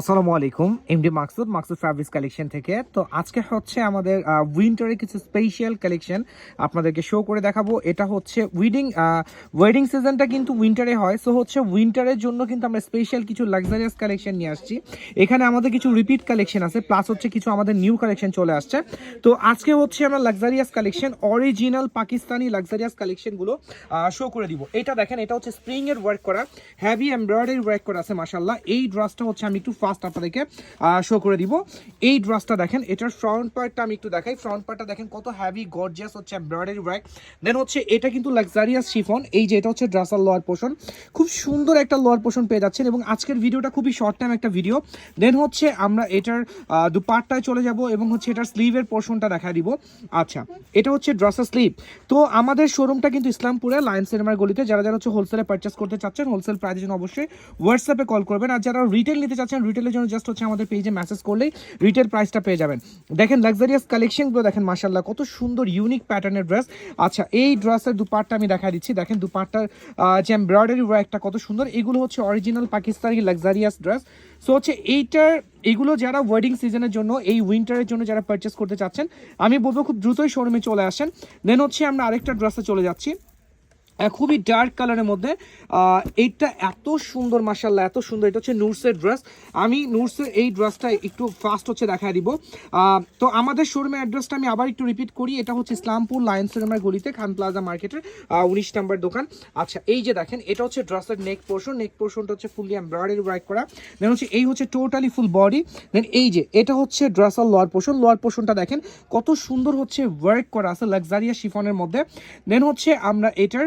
আসসালামু আলাইকুম MD Maksud Maksud fabrics collection থেকে। তো আজকে হচ্ছে আমাদের উইন্টারের কিছু স্পেশাল কালেকশন আপনাদেরকে শো করে দেখাবো। এটা হচ্ছে উইডিং ওয়েডিং সিজনটা কিন্তু উইন্টারে হয়। সো হচ্ছে উইন্টারের জন্য কিন্তু আমরা স্পেশাল কিছু লাক্সারিয়াস কালেকশন নিয়ে আসছি। এখানে আমাদের কিছু রিপিট কালেকশন আছে প্লাস হচ্ছে কিছু আমাদের নিউ কালেকশন চলে আসছে। তো আজকে হচ্ছে আমরা luxurious collection original Pakistani luxurious কালেকশনগুলো শো করে দিব। এটা দেখেন, এটা হচ্ছে স্প্রিং এর ওয়ার্ক করা হ্যাভি এমব্রয়ডারি ওয়ার্ক করা আছে মাসাল্লাহ এই ড্রেসটা হচ্ছে আমি একটু ফার্স্ট আপনাদেরকে শো করে দিব। এই ড্রেসটা দেখেন এটার ফ্রন্ট পার্টটা আমি একটু দেখাই। ফ্রন্ট পার্টটা দেখেন কত হ্যাভি গর্জিয়াস হচ্ছে এমব্রয়ডারি ওয়ার্ক দেন হচ্ছে এটা কিন্তু লাক্সারিয়াস শিফন এই যে এটা হচ্ছে ড্রাসার লোয়ার পোর্শন খুব সুন্দর একটা লোয়ার পোর্শন পেয়ে যাচ্ছেন এবং আজকের ভিডিওটা খুবই শর্ট টাইম একটা ভিডিও দেন হচ্ছে আমরা এটার আহ, দুপাট্টায় চলে যাব এবং হচ্ছে এটার স্লিভের পোর্শনটা দেখা দিব। আচ্ছা এটা হচ্ছে ড্রাসার স্লিভ তো আমাদের শোরুমটা কিন্তু ইসলামপুরে লায়ন সিনেমার গলিতে। যারা যারা হচ্ছে হোলসেলে পারচেস করতে চাচ্ছেন হোলসেল প্রাইজের জন্য অবশ্যই হোয়াটসঅ্যাপে কল করবেন। আর যারা রিটেল নিতে চাচ্ছেন রিটেলের জন্য জাস্ট হচ্ছে আমাদের পেজে মেসেজ করলেই রিটেল প্রাইসটা পেয়ে যাবেন। দেখেন লাক্সারিয়াস কালেকশনগুলো দেখেন মাসাল্লাহ কত সুন্দর ইউনিক প্যাটার্নের ড্রেস আচ্ছা এই ড্রেসের দুপাটটা আমি দেখা দিচ্ছি। দেখেন দুপাটটার যে এমব্রয়ডারি ওয়ার্কটা কত সুন্দর, এগুলো হচ্ছে original Pakistani luxurious dress so হচ্ছে এইটার, এগুলো যারা ওয়েডিং সিজনের জন্য, এই উইন্টারের জন্য যারা পারচেস করতে চাচ্ছেন, আমি বলব খুব দ্রুতই শোরুমে চলে আসেন। দেন হচ্ছে আমরা আরেকটা ড্রেসে চলে যাচ্ছি। খুবই ডার্ক কালারের মধ্যে। এইটা এত সুন্দর মাসাল্লাহ এত সুন্দর। এটা হচ্ছে নুরসের ড্রেস আমি নুরসের এই ড্রেসটা একটু ফাস্ট হচ্ছে দেখায় দিব। তো আমাদের শোরুমের অ্যাড্রেসটা আমি আবার একটু রিপিট করি। এটা হচ্ছে ইসলামপুর লায়ন সিনেমার গলিতে, খান প্লাজা মার্কেটের উনিশ নাম্বার দোকান। আচ্ছা এই যে দেখেন, এটা হচ্ছে ড্রেসের নেক পোর্শন নেক পোর্শনটা হচ্ছে ফুললি এমব্রয়ডারি ওয়ার্ক করা। দেন হচ্ছে এই হচ্ছে টোটালি ফুল বডি দেন এই যে, এটা হচ্ছে ড্রেসার লোয়ার পোর্শন লোয়ার পোর্শনটা দেখেন, কত সুন্দর হচ্ছে ওয়ার্ক করা আছে লাক্সারিয়া শিফনের মধ্যে। দেন হচ্ছে আমরা এটার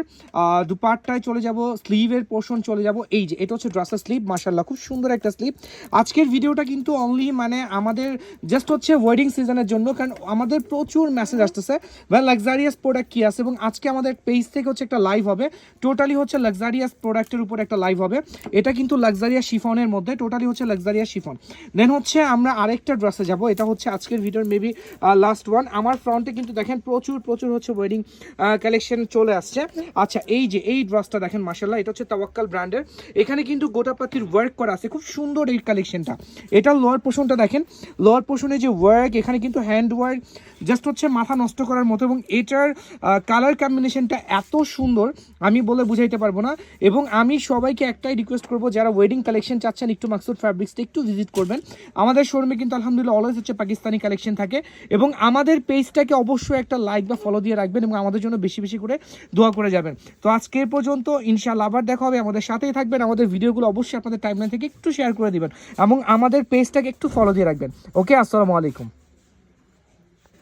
দুপাট্টায় চলে যাব স্লিভের পোর্শন চলে যাব। এই যে, এটা হচ্ছে ড্রেসের স্লিভ মার্শাল্লাহ খুব সুন্দর একটা স্লিভ আজকের ভিডিওটা কিন্তু অনলি মানে আমাদের জাস্ট হচ্ছে ওয়েডিং সিজনের জন্য, কারণ আমাদের প্রচুর মেসেজ আসতেছে। বা লাক্সারিয়াস প্রোডাক্ট কি আছে? এবং আজকে আমাদের পেজ থেকে হচ্ছে একটা লাইভ হবে। টোটালি হচ্ছে লাক্সারিয়াস প্রোডাক্টের উপর একটা লাইভ হবে। এটা কিন্তু লাক্সারিয়া শিফনের মধ্যে টোটালি হচ্ছে লাক্সারিয়া শিফন দেন হচ্ছে আমরা আরেকটা ড্রেসে যাব, এটা হচ্ছে আজকের ভিডিওর মেবি লাস্ট ওয়ান আমার ফ্রন্টে কিন্তু দেখেন প্রচুর প্রচুর হচ্ছে ওয়েডিং কালেকশন চলে আসছে। আচ্ছা এই যে, এই ড্রেসটা দেখেন মাসাল্লাহ এটা হচ্ছে তাওয়াক্কাল ব্র্যান্ডের। এখানে কিন্তু গোটাপাতির ওয়ার্ক করা আছে, খুব সুন্দর এই কালেকশনটা এটা লোয়ার পোর্শনটা দেখেন লোয়ার পোর্শনে যে ওয়ার্ক এখানে কিন্তু হ্যান্ড ওয়ার্ক জাস্ট হচ্ছে মাথা নষ্ট করার মতো, এবং এটার কালার কম্বিনেশনটা এত সুন্দর, আমি বলে বুঝাইতে পারব না, এবং আমি সবাইকে একটাই রিকোয়েস্ট করব, যারা ওয়েডিং কালেকশন চাচ্ছেন একটু মাকসুদ ফ্যাব্রিক্সটা একটু ভিজিট করবেন। আমাদের শোরুমে কিন্তু আলহামদুলিল্লাহ অলওয়েজ হচ্ছে পাকিস্তানি কালেকশন থাকে, এবং আমাদের পেজটাকে অবশ্যই একটা লাইক বা ফলো দিয়ে রাখবেন, এবং আমাদের জন্য বেশি বেশি করে দোয়া করে যাবেন। তো আজকের পর্যন্ত ইনশাল আবার দেখা হবে। আমাদের সাথেই থাকবেন। আমাদের ভিডিওগুলো অবশ্যই আপনাদের টাইমলাইন থেকে একটু শেয়ার করে দিবেন এবং আমাদের পেজটাকে একটু ফলো দিয়ে রাখবেন। ওকে আসসালামু আলাইকুম।